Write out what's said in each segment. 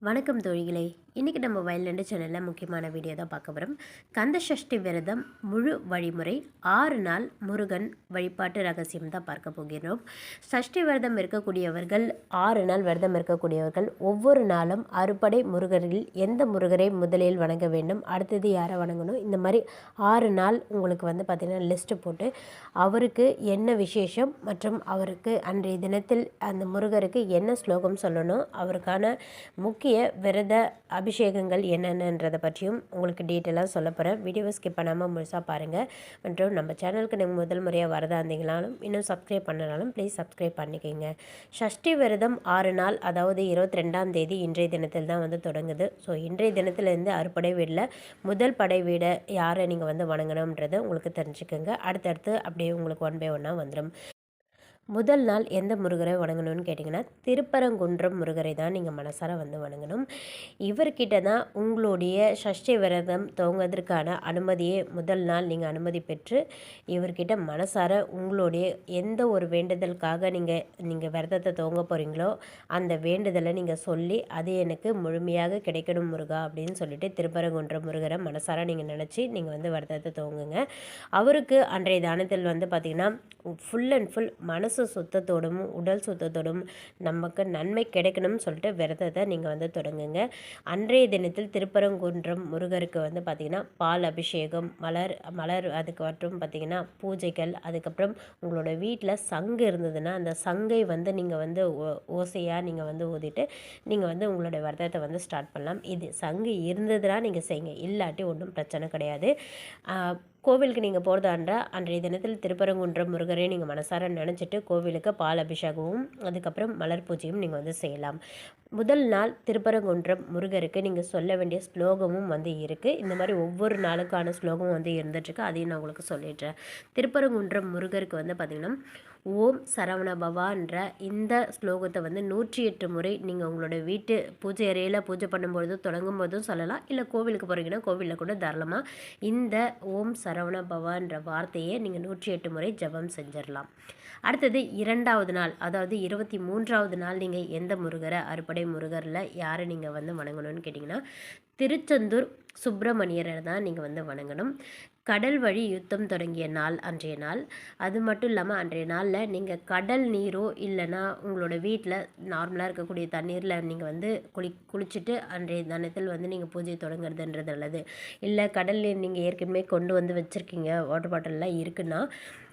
வணக்கம் தோழிகளே. இன்றைக்கி நம்ம வயலண்டு சேனலில் முக்கியமான வீடியோ தான் பார்க்க போகிறோம் கந்த சஷ்டி விரதம் முழு வழிமுறை ஆறு நாள் முருகன் வழிபாட்டு ரகசியம் தான் பார்க்க போகிறோம். சஷ்டி விரதம் இருக்கக்கூடியவர்கள் ஆறு நாள் விரதம் இருக்கக்கூடியவர்கள் ஒவ்வொரு நாளும் அறுபடை முருகரில் எந்த முருகரை முதலில் வணங்க வேண்டும் அடுத்தது யாரை வணங்கணும் இந்த மாதிரி ஆறு நாள் உங்களுக்கு வந்து பார்த்திங்கன்னா லிஸ்ட்டு போட்டு அவருக்கு என்ன விசேஷம் மற்றும் அவருக்கு அன்றைய தினத்தில் அந்த முருகருக்கு என்ன ஸ்லோகம் சொல்லணும் அவருக்கான முக்கிய விரத அபிஷேகங்கள் என்னென்னன்றதை பற்றியும் உங்களுக்கு டீட்டெயிலாக சொல்ல போகிறேன் வீடியோவை ஸ்கிப் பண்ணாமல் முழுசாக பாருங்கள் மற்றும் நம்ம சேனலுக்கு நீங்கள் முதல் முறையாக வரதா இருந்தீங்கனாலும் இன்னும் சப்ஸ்கிரைப் பண்ணனாலும் ப்ளீஸ் சப்ஸ்கிரைப் பண்ணிக்கோங்க. ஷஷ்டி விரதம் ஆறு நாள் அதாவது இருபத்தி ரெண்டாம் தேதி இன்றைய தினத்தில் தான் வந்து தொடங்குது. ஸோ இன்றைய தினத்திலேருந்து அறுபடை வீடில் முதல் படை வீடை யாரை நீங்கள் வந்து வணங்கணுன்றதை உங்களுக்கு தெரிஞ்சுக்கோங்க. அடுத்தடுத்து அப்படியே உங்களுக்கு ஒன் பை ஒன்னாக வந்துடும் முதல் நாள் எந்த முருகரை வணங்கணும்னு கேட்டிங்கன்னா திருப்பரங்குன்றம் முருகரை தான் நீங்கள் மனசார வந்து வணங்கணும். இவர்கிட்ட தான் உங்களுடைய சஷ்டி விரதம் துவங்குவதற்கான அனுமதியை முதல் நாள் நீங்கள் அனுமதி பெற்று இவர்கிட்ட மனசார உங்களுடைய எந்த ஒரு வேண்டுதலுக்காக நீங்கள் நீங்கள் விரதத்தை துவங்க போகிறீங்களோ அந்த வேண்டுதலை நீங்கள் சொல்லி அது எனக்கு முழுமையாக கிடைக்கணும் முருகா அப்படின்னு சொல்லிட்டு திருப்பரங்குன்றம் முருகரை மனசார நீங்கள் நினச்சி நீங்கள் வந்து விரதத்தை துவங்குங்க. அவருக்கு அன்றைய தானத்தில் வந்து பார்த்திங்கன்னா ஃபுல் அண்ட் ஃபுல் மனசு சுத்தத்தோடும் உடல் சுத்தத்தோடும் நமக்கு நன்மை கிடைக்கணும்னு சொல்லிட்டு விரதத்தை நீங்கள் வந்து தொடங்குங்க. அன்றைய தினத்தில் திருப்பரங்குன்றம் முருகருக்கு வந்து பார்த்திங்கன்னா பால் அபிஷேகம் மலர் மலர் அதுக்கு மற்றும் பார்த்திங்கன்னா பூஜைகள் அதுக்கப்புறம் உங்களோட வீட்டில் சங்கு இருந்ததுன்னா அந்த சங்கை வந்து நீங்கள் வந்து ஓ- ஓசையாக நீங்கள் வந்து ஊதிட்டு நீங்கள் வந்து உங்களோட விரதத்தை வந்து ஸ்டார்ட் பண்ணலாம். இது சங்கு இருந்ததுன்னா நீங்கள் செய்யுங்க. இல்லாட்டி ஒன்றும் பிரச்சனை கிடையாது. கோவிலுக்கு நீங்கள் போகிறதாண்டா அன்றைய தினத்தில் திருப்பரங்குன்றம் முருகரை நீங்கள் மனசார நினச்சிட்டு கோவிலுக்கு பால் அபிஷேகமும் அதுக்கப்புறம் மலர் பூஜையும் நீங்கள் வந்து செய்யலாம். முதல் நாள் திருப்பரங்குன்றம் முருகருக்கு நீங்கள் சொல்ல வேண்டிய ஸ்லோகமும் வந்து இருக்குது இந்த மாதிரி ஒவ்வொரு நாளுக்கான ஸ்லோகமும் வந்து இருந்துட்டுருக்கு அதையும் நான் உங்களுக்கு சொல்லிடுறேன். திருப்பரங்குன்றம் முருகருக்கு வந்து பார்த்திங்கன்னா ஓம் சரவண பவான்ற இந்த ஸ்லோகத்தை வந்து நூற்றி எட்டு முறை நீங்கள் உங்களோட வீட்டு பூஜை அறையில் பூஜை பண்ணும்போதும் தொடங்கும் போதும் சொல்லலாம். இல்லை கோவிலுக்கு போகிறீங்கன்னா கோவிலில் கூட தாராளமாக இந்த ஓம் சரவண பவான்ற வார்த்தையை நீங்கள் நூற்றி எட்டு முறை ஜெபம் செஞ்சிடலாம் அடுத்தது இரண்டாவது நாள் அதாவது இருபத்தி மூன்றாவது நாள் நீங்கள் எந்த முருகரை அறுபடை முருகரில் யாரை நீங்கள் வந்து வணங்கணும்னு கேட்டிங்கன்னா திருச்செந்தூர் சுப்பிரமணியரை தான் நீங்கள் வந்து வணங்கணும். கடல் வழி யுத்தம் தொடங்கிய நாள் அன்றைய நாள். அது மட்டும் இல்லாமல் அன்றைய நாளில் நீங்கள் கடல் நீரோ இல்லைன்னா உங்களோட வீட்டில் நார்மலாக இருக்கக்கூடிய தண்ணீரில் நீங்கள் வந்து குளி குளிச்சுட்டு அன்றைய தினத்தில் வந்து நீங்கள் பூஜை தொடங்குறதுன்றது நல்லது. இல்லை கடல் நீர் நீங்கள் ஏற்கனவே கொண்டு வந்து வச்சுருக்கீங்க வாட்டர் பாட்டிலெலாம் இருக்குன்னா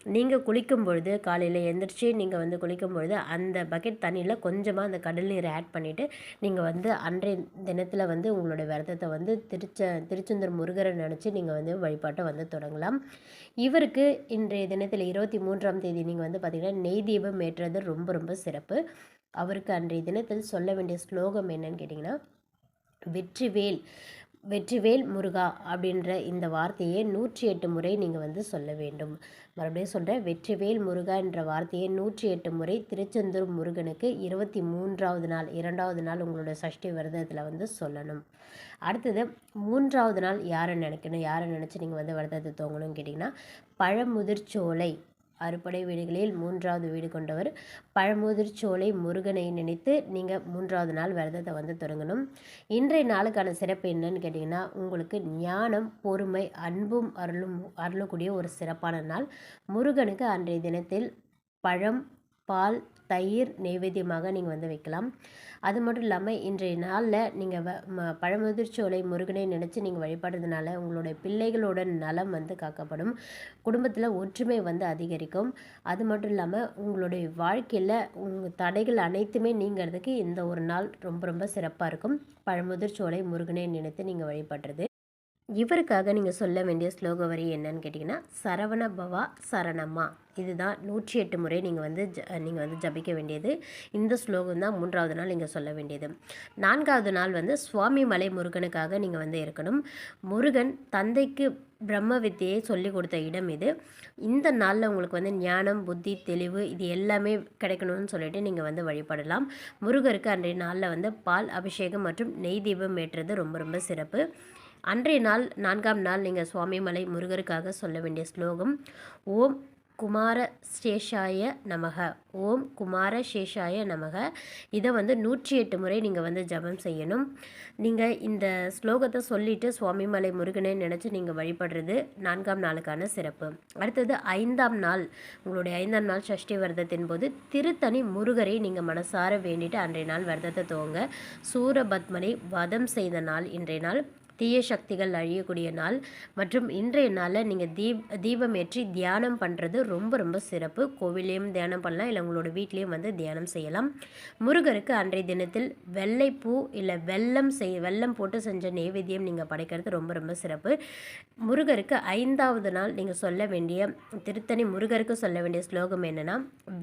நீங்கள் குளிக்கும் பொழுது காலையில் எழுந்திரிச்சி நீங்கள் வந்து குளிக்கும் பொழுது அந்த பக்கெட் தண்ணியில் கொஞ்சமாக அந்த கடல் நீரை ஆட் பண்ணிவிட்டு நீங்கள் வந்து அன்றைய தினத்தில் வந்து உங்களோட விரதத்தை வந்து திருச்ச திருச்செந்தூர் முருகரை நினச்சி நீங்கள் வந்து வழிபாட்டை வந்து தொடங்கலாம். இவருக்கு இன்றைய தினத்தில் இருபத்தி மூன்றாம் தேதி நீங்கள் வந்து பார்த்திங்கன்னா நெய் தீபம் ஏற்றுறது ரொம்ப ரொம்ப சிறப்பு. அவருக்கு அன்றைய தினத்தில் சொல்ல வேண்டிய ஸ்லோகம் என்னன்னு கேட்டிங்கன்னா வெற்றிவேல் வெற்றிவேல் முருகா அப்படின்ற இந்த வார்த்தையை நூற்றி எட்டு முறை நீங்கள் வந்து சொல்ல வேண்டும். மறுபடியும் சொல்கிறேன் வெற்றிவேல் முருகா என்ற வார்த்தையை நூற்றி எட்டு முறை திருச்செந்தூர் முருகனுக்கு இருபத்தி மூன்றாவது நாள் இரண்டாவது நாள் உங்களோட சஷ்டி விரதத்தில் வந்து சொல்லணும். அடுத்தது மூன்றாவது நாள் யாரை நினைக்கணும்? யாரை நினச்சி நீங்கள் வந்து விரதத்தை தோங்கணும்னு கேட்டிங்கன்னா பழமுதிர்ச்சோலை அறுபடை வீடுகளில் மூன்றாவது வீடு கொண்டவர் பழமுதிர்ச்சோலை முருகனை நினைத்து நீங்கள் மூன்றாவது நாள் விரதத்தை வந்து தொடங்கணும். இன்றைய நாளுக்கான சிறப்பு என்னன்னு கேட்டிங்கன்னா உங்களுக்கு ஞானம் பொறுமை அன்பும் அருளும் அருளக்கூடிய ஒரு சிறப்பான நாள். முருகனுக்கு அன்றைய தினத்தில் பழம் பால் தயிர் நெய்வேத்தியமாக நீங்கள் வந்து வைக்கலாம். அது மட்டும் இல்லாமல் இன்றைய நாளில் நீங்கள் வ ம பழமுதிர்ச்சோலை முருகனை நினச்சி நீங்கள் வழிபடுறதுனால உங்களுடைய பிள்ளைகளோட நலம் வந்து காக்கப்படும். குடும்பத்தில் ஒற்றுமை வந்து அதிகரிக்கும். அது மட்டும் இல்லாமல் உங்களுடைய வாழ்க்கையில் உங்கள் தடைகள் அனைத்துமே நீங்கிறதுக்கு இந்த ஒரு நாள் ரொம்ப ரொம்ப சிறப்பாக இருக்கும். பழமுதிர்ச்சோலை முருகனை நினைத்து நீங்கள் வழிபடுறது. இவருக்காக நீங்கள் சொல்ல வேண்டிய ஸ்லோக வரி என்னன்னு கேட்டிங்கன்னா சரவண பவா சரணம்மா. இதுதான் நூற்றி எட்டு முறை நீங்கள் வந்து ஜ நீங்கள் வந்து ஜபிக்க வேண்டியது. இந்த ஸ்லோகம் தான் மூன்றாவது நாள் நீங்கள் சொல்ல வேண்டியது. நான்காவது நாள் வந்து சுவாமி மலை முருகனுக்காக நீங்கள் வந்து இருக்கணும். முருகன் தந்தைக்கு பிரம்ம வித்தியை சொல்லி கொடுத்த இடம் இது. இந்த நாளில் உங்களுக்கு வந்து ஞானம் புத்தி தெளிவு இது எல்லாமே கிடைக்கணும்னு சொல்லிட்டு நீங்கள் வந்து வழிபடலாம். முருகருக்கு அன்றைய நாளில் வந்து பால் அபிஷேகம் மற்றும் நெய் தீபம் ஏற்றுறது ரொம்ப ரொம்ப சிறப்பு. அன்றைய நாள் நான்காம் நாள் நீங்கள் சுவாமிமலை முருகருக்காக சொல்ல வேண்டிய ஸ்லோகம் ஓம் குமார சேஷாய நமக ஓம் குமார சேஷாய நமக. இதை வந்து நூற்றி எட்டு முறை நீங்கள் வந்து ஜபம் செய்யணும். நீங்கள் இந்த ஸ்லோகத்தை சொல்லிவிட்டு சுவாமிமலை முருகனை நினச்சி நீங்கள் வழிபடுறது நான்காம் நாளுக்கான சிறப்பு. அடுத்தது ஐந்தாம் நாள் உங்களுடைய ஐந்தாம் நாள் சஷ்டி விரதத்தின் போது திருத்தணி முருகரை நீங்கள் மனசார வேண்டிட்டு அன்றைய நாள் விரதத்தை துவங்க சூரபத்மனை வதம் செய்த நாள் இன்றைய நாள். தீய சக்திகள் அழியக்கூடிய நாள். மற்றும் இன்றைய நாளில் நீங்கள் தீப் தீபம் ஏற்றி தியானம் பண்ணுறது ரொம்ப ரொம்ப சிறப்பு. கோவிலையும் தியானம் பண்ணலாம். இல்லை உங்களோட வீட்லேயும் வந்து தியானம் செய்யலாம். முருகருக்கு அன்றைய தினத்தில் வெள்ளைப்பூ இல்லை வெல்லம் செய் வெள்ளம் போட்டு செஞ்ச நெய்வேத்தியம் நீங்கள் படைக்கிறது ரொம்ப ரொம்ப சிறப்பு. முருகருக்கு ஐந்தாவது நாள் நீங்கள் சொல்ல வேண்டிய திருத்தணி முருகருக்கு சொல்ல வேண்டிய ஸ்லோகம் என்னென்னா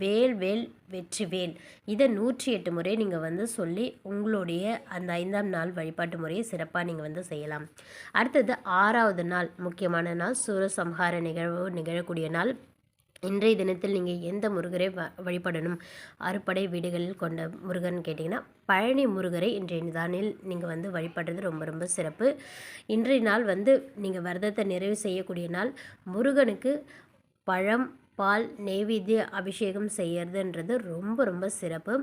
வேல் வேல் வெற்றி வேல் இதை நூற்றி எட்டு முறை நீங்கள் வந்து சொல்லி உங்களுடைய அந்த ஐந்தாம் நாள் வழிபாட்டு முறையை சிறப்பாக நீங்கள் வந்து செய்யலாம். அடுத்தது ஆறாவது நாள் முக்கியமான நாள் சூரசம்ஹார நிகழ்வு நிகழக்கூடிய நாள். இன்றைய தினத்தில் நீங்கள் எந்த முருகரை வ வழிபடணும்? அறுபடை வீடுகளில் கொண்ட முருகன் கேட்டிங்கன்னா பழனி முருகரை இன்றைய நாளில் நீங்கள் வந்து வழிபடுறது ரொம்ப ரொம்ப சிறப்பு. இன்றைய நாள் வந்து நீங்கள் விரதத்தை நிறைவு செய்யக்கூடிய நாள். முருகனுக்கு பழம் பால் நெய்வேத்திய அபிஷேகம் செய்கிறதுன்றது ரொம்ப ரொம்ப சிறப்பு.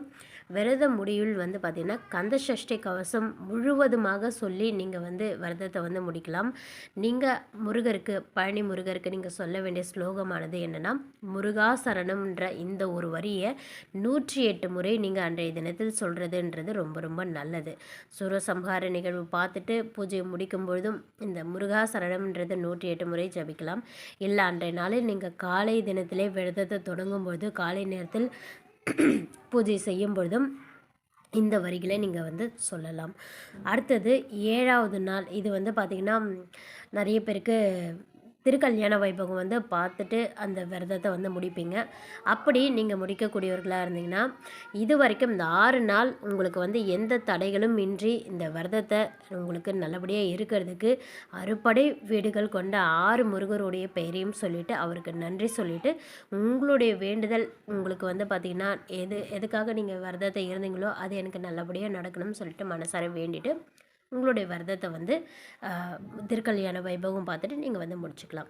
விரத முடிவில் வந்து பார்த்திங்கன்னா கந்த சஷ்டி கவசம் முழுவதுமாக சொல்லி நீங்கள் வந்து விரதத்தை வந்து முடிக்கலாம். நீங்கள் முருகருக்கு பழனி முருகருக்கு நீங்கள் சொல்ல வேண்டிய ஸ்லோகமானது என்னென்னா முருகாசரணம்ன்ற இந்த ஒரு வரியை நூற்றி எட்டு முறை நீங்கள் அன்றைய தினத்தில் சொல்கிறதுன்றது ரொம்ப ரொம்ப நல்லது. சூரசம்ஹார நிகழ்வு பார்த்துட்டு பூஜையை முடிக்கும் பொழுதும் இந்த முருகாசரணம்ன்றது நூற்றி எட்டு முறை ஜபிக்கலாம். இல்லை அன்றைய நாளில் நீங்கள் காலை தினத்திலே விரதத்தை தொடங்கும்போது காலை நேரத்தில் பூஜை செய்யும் பொழுதும் இந்த வரிகளை நீங்கள் வந்து சொல்லலாம். அடுத்தது ஏழாவது நாள். இது வந்து பார்த்திங்கன்னா நிறைய பேருக்கு திருக்கல்யாண வைபவம் வந்து பார்த்துட்டு அந்த விரதத்தை வந்து முடிப்பீங்க. அப்படி நீங்கள் முடிக்கக்கூடியவர்களாக இருந்தீங்கன்னா இது வரைக்கும் இந்த ஆறு நாள் உங்களுக்கு வந்து எந்த தடைகளும் இன்றி இந்த விரதத்தை உங்களுக்கு நல்லபடியாக இருக்கிறதுக்கு அறுபடை வீடுகள் கொண்ட ஆறு முருகருடைய பெயரையும் சொல்லிவிட்டு அவருக்கு நன்றி சொல்லிவிட்டு உங்களுடைய வேண்டுதல் உங்களுக்கு வந்து பார்த்திங்கன்னா எது எதுக்காக நீங்கள் விரதத்தை இருந்தீங்களோ அது எனக்கு நல்லபடியாக நடக்கணும்னு சொல்லிட்டு மனசார வேண்டிட்டு உங்களுடைய விரதத்தை வந்து திருக்கல்யாண வைபவம் பார்த்துட்டு நீங்கள் வந்து முடிச்சுக்கலாம்.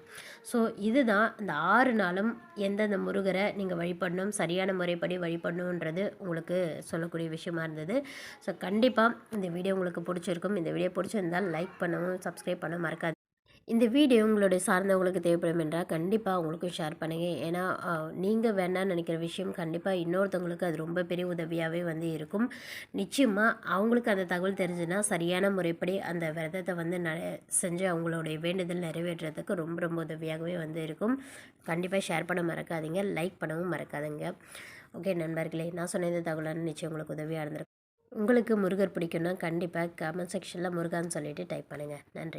ஸோ இதுதான் இந்த ஆறு நாளும் எந்தெந்த முருகரை நீங்கள் வழிபடணும் சரியான முறைப்படி வழிபடணுன்றது உங்களுக்கு சொல்லக்கூடிய விஷயமா இருந்தது. ஸோ கண்டிப்பாக இந்த வீடியோ உங்களுக்கு பிடிச்சிருக்கும். இந்த வீடியோ பிடிச்சிருந்தால் லைக் பண்ணவும் சப்ஸ்கிரைப் பண்ண மறக்காது இந்த வீடியோ உங்களுடைய சார்ந்தவங்களுக்கு தேவைப்படும் என்றால் கண்டிப்பாக உங்களுக்கும் ஷேர் பண்ணுங்கள் ஏன்னா நீங்கள் வேணாம் நினைக்கிற விஷயம் கண்டிப்பாக இன்னொருத்தவங்களுக்கு அது ரொம்ப பெரிய உதவியாகவே வந்து இருக்கும். நிச்சயமாக அவங்களுக்கு அந்த தகவல் தெரிஞ்சுன்னா சரியான முறைப்படி அந்த விரதத்தை வந்து ந செஞ்சு அவங்களுடைய வேண்டுதல் நிறைவேற்றுறதுக்கு ரொம்ப ரொம்ப உதவியாகவே வந்து இருக்கும். கண்டிப்பாக ஷேர் பண்ண மறக்காதீங்க. லைக் பண்ணவும் மறக்காதுங்க. ஓகே நண்பர்களே நான் சொன்ன இந்த தகவலான நிச்சயம் உங்களுக்கு உதவியாக இருந்திருக்கும். உங்களுக்கு முருகர் பிடிக்குன்னா கண்டிப்பாக கமெண்ட் செக்ஷனில் முருகான்னு சொல்லிவிட்டு டைப் பண்ணுங்கள் நன்றி.